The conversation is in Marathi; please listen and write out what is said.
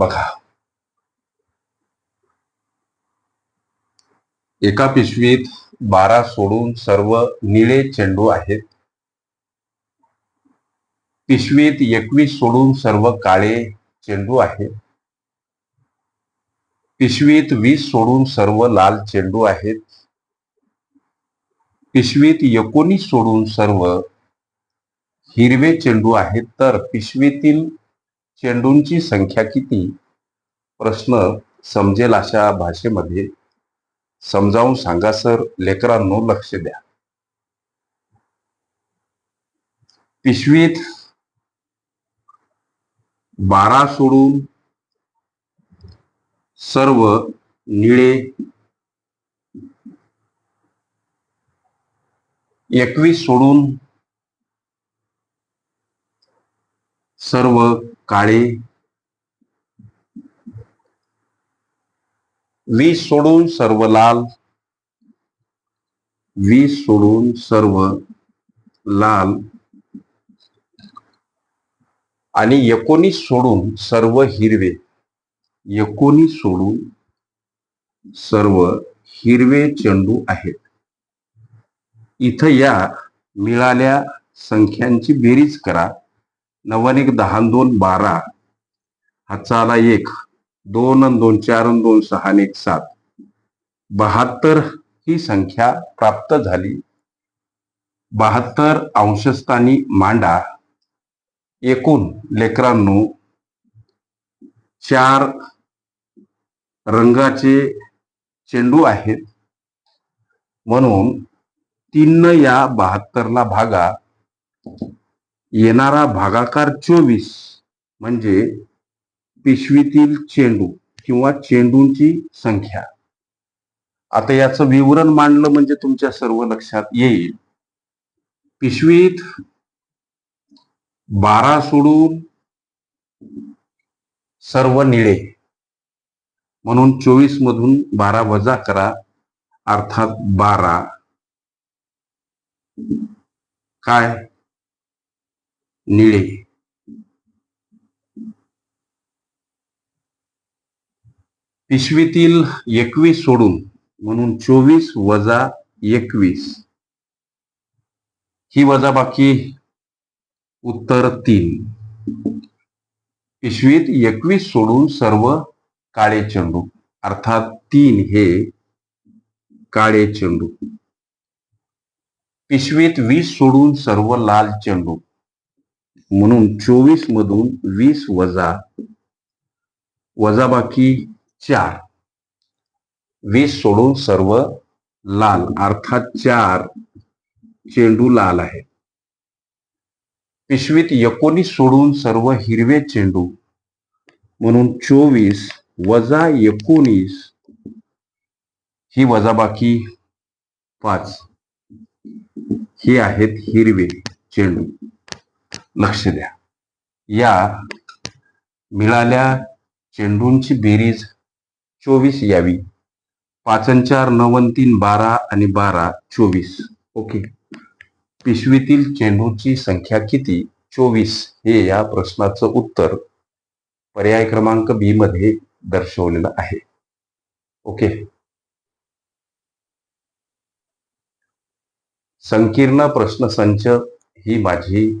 बघा. एका पिशवीत बारा सोडून सर्व निळे चेंडू आहेत. पिशवीत एकवीस सोडून सर्व काळे चेंडू आहेत. पिशवीत वीस सोडून सर्व लाल चेंडू आहेत. पिशवीत एकोणीस सोडून सर्व हिरवे चेंडू आहेत. तर पिशवीतील चेंडूंची संख्या किती? प्रश्न समजेल अशा भाषेमध्ये. समजावून सांगा सर. लेकरांनो लक्ष द्या. पिशवीत बारा सोडून सर्व निळे एकवीस सोडून सर्व काळे. वीस सोडून सर्व लाल. वीस सोडून सर्व लाल. आणि एकोणीस सोडून सर्व हिरवे. एकोणीस सोडून सर्व हिरवे चेंडू आहेत. इथं या मिळाल्या संख्यांची बेरीज करा. नव्वद एक दहा दोन बारा. हाचा एक. दोन दोन चार दोन सहा आणि एक सात. बहात्तर ही संख्या प्राप्त झाली. बहात्तर अंशस्थानी मांडा. एकूण लेकरांनो चार रंगाचे चेंडू आहेत. म्हणून तीन या बहात्तरला भागा. येणारा भागाकार चोवीस म्हणजे पिशवीतील चेंडू किंवा चेंडूंची संख्या. आता याचं विवरण मांडलं म्हणजे तुमच्या सर्व लक्षात येईल. पिशवीत बारा सोडून सर्व निळे. म्हणून चोवीस मधून बारा वजा करा. अर्थात बारा. काय? निळे. पिशवीतील एकवीस सोडून म्हणून चोवीस वजा एकवीस. ही वजाबाकी उत्तर तीन. पिशवीत एकवीस सोडून सर्व काळे चेंडू अर्थात तीन हे काळे चेंडू. पिशवीत वीस सोडून सर्व लाल चेंडू म्हणून चोवीस मधून वीस वजा वजाबाकी चार. वीस सोडून सर्व लाल अर्थात चार चेंडू लाल आहेत. पिशवीत एकोणीस सोडून सर्व हिरवे चेंडू. म्हणून चोवीस वजा एकोणीस ही वजाबाकी पाच. ही आहेत हिरवे चेंडू. लक्ष द्या. या मिळाल्या चेंडूंची बेरीज चोवीस यावी. पाचन चार नवन तीन बारा आणि बारा चोवीस. ओके. पिशवीतील चेंडूची संख्या किती? चोवीस हे या प्रश्नाचं उत्तर पर्याय क्रमांक बी मध्ये दर्शवलेलं आहे. ओके. संकीर्ण प्रश्नसंच ही माझी